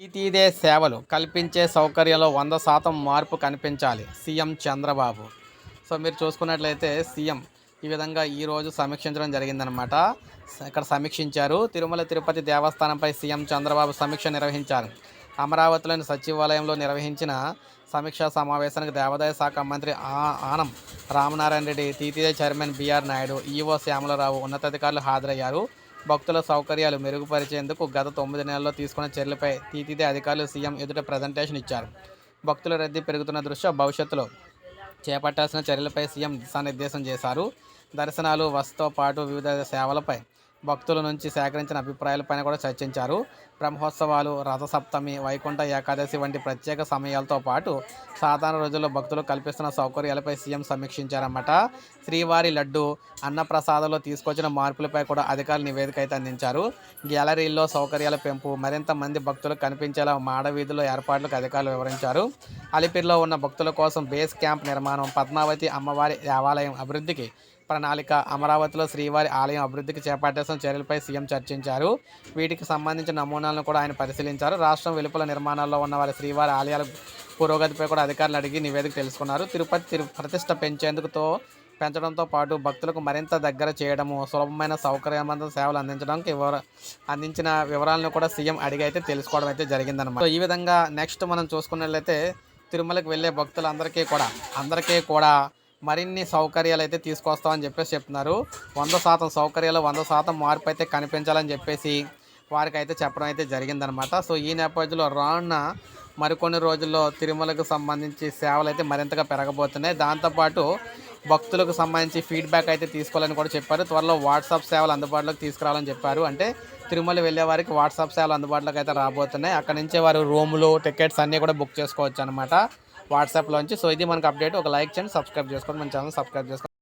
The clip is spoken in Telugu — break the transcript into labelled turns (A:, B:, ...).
A: ఇదే సేవలు. కల్పించే సౌకర్యంలో వంద శాతం మార్పు కనిపించాలి. సీఎం చంద్రబాబు. సో మీరు చూసుకున్నట్లయితే సీఎం ఈ విధంగా ఈరోజు సమీక్షించడం జరిగిందనమాట ఇక్కడ సమీక్షించారు. తిరుమల తిరుపతి దేవస్థానంపై సీఎం చంద్రబాబు సమీక్ష నిర్వహించారు. అమరావతిలోని సచివాలయంలో నిర్వహించిన సమీక్షా సమావేశానికి దేవాదాయ శాఖ మంత్రి ఆ- Anam Ramanarayana Reddy TTD chairman BR Naidu EO Shyamala Rao ఉన్నతాధికారులు హాజరయ్యారు. భక్తుల సౌకర్యాలు మెరుగుపరిచేందుకు గత తొమ్మిది నెలల్లో తీసుకున్న చర్యలపై టీటీడీ అధికారులు సీఎం ఎదుట ప్రజెంటేషన్ ఇచ్చారు. భక్తుల రద్దీ పెరుగుతున్న దృష్ట్యా భవిష్యత్తులో చేపట్టాల్సిన చర్యలపై సీఎం దిశానిర్దేశం చేశారు. దర్శనాలు వసతో పాటు వివిధ సేవలపై భక్తుల నుంచి సేకరించిన అభిప్రాయాలపైన కూడా చర్చించారు. బ్రహ్మోత్సవాలు రథసప్తమి వైకుంఠ ఏకాదశి వంటి ప్రత్యేక సమయాలతో పాటు సాధారణ రోజుల్లో భక్తులు కల్పిస్తున్న సౌకర్యాలపై సీఎం సమీక్షించారన్నమాట. శ్రీవారి లడ్డు అన్నప్రసాదంలో తీసుకొచ్చిన మార్పులపై కూడా అధికారులు నివేదిక అయితే అందించారు. గ్యాలరీల్లో సౌకర్యాల పెంపు మరింత మంది భక్తులు కనిపించేలా మాడవీధుల ఏర్పాట్లకు అధికారులు వివరించారు. అలిపిరిలో ఉన్న భక్తుల కోసం బేస్ క్యాంప్ నిర్మాణం పద్మావతి అమ్మవారి దేవాలయం అభివృద్ధికి ప్రణాళిక అమరావతిలో శ్రీవారి ఆలయం అభివృద్ధికి చేపట్టాల్సిన చర్యలపై సీఎం చర్చించారు. వీటికి సంబంధించిన నమూనాలను కూడా ఆయన పరిశీలించారు. రాష్ట్రం వెలుపల నిర్మాణాల్లో ఉన్న వారి శ్రీవారి ఆలయాల పురోగతిపై కూడా అధికారులు అడిగి నివేదిక తెలుసుకున్నారు. తిరుపతి తిరు ప్రతిష్ట పెంచేందుకుతో పెంచడంతో పాటు భక్తులకు మరింత దగ్గర చేయడము సులభమైన సౌకర్యవంత సేవలు అందించడానికి వివర అందించిన వివరాలను కూడా సీఎం అడిగి అయితే తెలుసుకోవడం అయితే జరిగిందన్నమాట. సో ఈ విధంగా నెక్స్ట్ మనం చూసుకున్నట్లయితే తిరుమలకి వెళ్ళే భక్తులందరికీ కూడా అందరికీ కూడా మరిన్ని సౌకర్యాలు అయితే తీసుకొస్తామని చెప్పేసి చెప్తున్నారు. వంద శాతం సౌకర్యాలు వంద శాతం మార్పు అయితే కనిపించాలని చెప్పేసి వారికి అయితే చెప్పడం అయితే జరిగిందనమాట. సో ఈ నేపథ్యంలో రానున్న మరికొన్ని రోజుల్లో తిరుమలకు సంబంధించి సేవలు అయితే మరింతగా పెరగబోతున్నాయి. దాంతోపాటు భక్తులకు సంబంధించి ఫీడ్బ్యాక్ అయితే తీసుకోవాలని కూడా చెప్పారు. త్వరలో వాట్సాప్ సేవలు అందుబాటులోకి తీసుకురావాలని చెప్పారు. అంటే తిరుమల వెళ్ళే వారికి వాట్సాప్ సేవలు అందుబాటులోకి అయితే రాబోతున్నాయి. అక్కడ నుంచే వారు రూములు టికెట్స్ అన్నీ కూడా బుక్ చేసుకోవచ్చు అనమాట. వాట్సాప్లోంచి సో ఇది మనకు అప్డేట్. ఒక లైక్ చేయండి సబ్స్క్రైబ్ చేసుకోండి. మన ఛానల్ సబ్స్క్రైబ్ చేసుకోండి.